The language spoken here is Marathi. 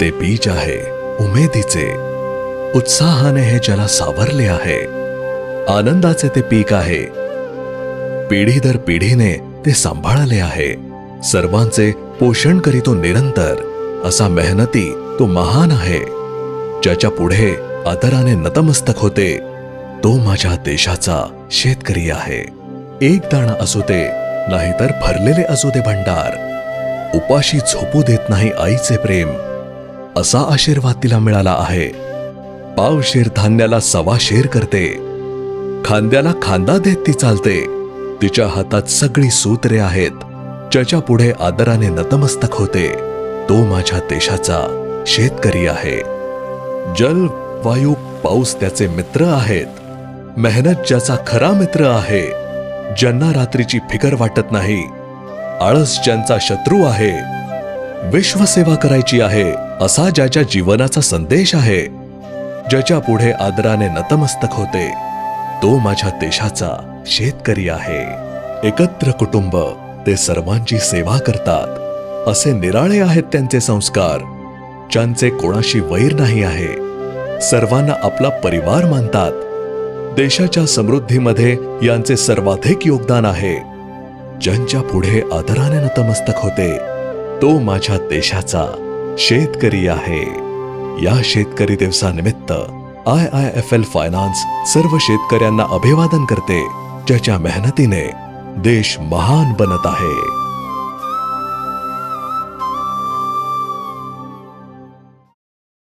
ते बीज आहे उमेदीचे. उत्साहाने हे ज्याला सावरले आहे. आनंदाचे ते पीक आहे. पिढी दर पिढीने ते सांभाळले आहे. सर्वांचे पोषण करीतो निरंतर असा मेहनती तो महान आहे. ज्याच्या पुढे आदराने नतमस्तक होते तो माझ्या देशाचा शेतकरी आहे. एक दाणा असू दे नाहीतर भरलेले असू दे भंडार. उपाशी झोपू देत नाही आईचे प्रेम असा आशीर्वाद तिला मिळाला आहे. पावशेर धान्याला सवा शेर करते. खांद्याला खांदा देत ती चालते. तिच्या हातात सगळी सूत्रे आहेत. ज्याच्या पुढे आदराने नतमस्तक होते. तो माझ्या देशाचा शेतकरी आहे. जल वायू पाऊस त्याचे मित्र आहेत. मेहनत ज्याचा खरा मित्र आहे. ज्यांना रात्रीची फिकर वाटत नाही. आळस ज्यांचा शत्रू आहे. विश्वसेवा करायची आहे. असा ज्याच्या जीवनाचा संदेश आहे ज्याच्या पुढे आदराने नतमस्तक होते तो माझ्या देशाचा शेतकरी आहे. एकत्र कुटुंब ते सर्वांची सेवा करतात. असे निराळे आहेत त्यांचे संस्कार ज्यांचे कोणाशी वैर नाही आहे. सर्वांना आपला परिवार मानतात. देशाच्या समृद्धीमध्ये यांचे सर्वाधिक योगदान आहे. ज्यांच्या पुढे आदराने नतमस्तक होते तो माझ्या देशाचा शेतकरी आहे. या शेतकरी दिवसानिमित्त I I F L finance सर्व शेतकऱ्यांना अभिवादन करते ज्याच्या मेहनतीने देश महान बनत आहे.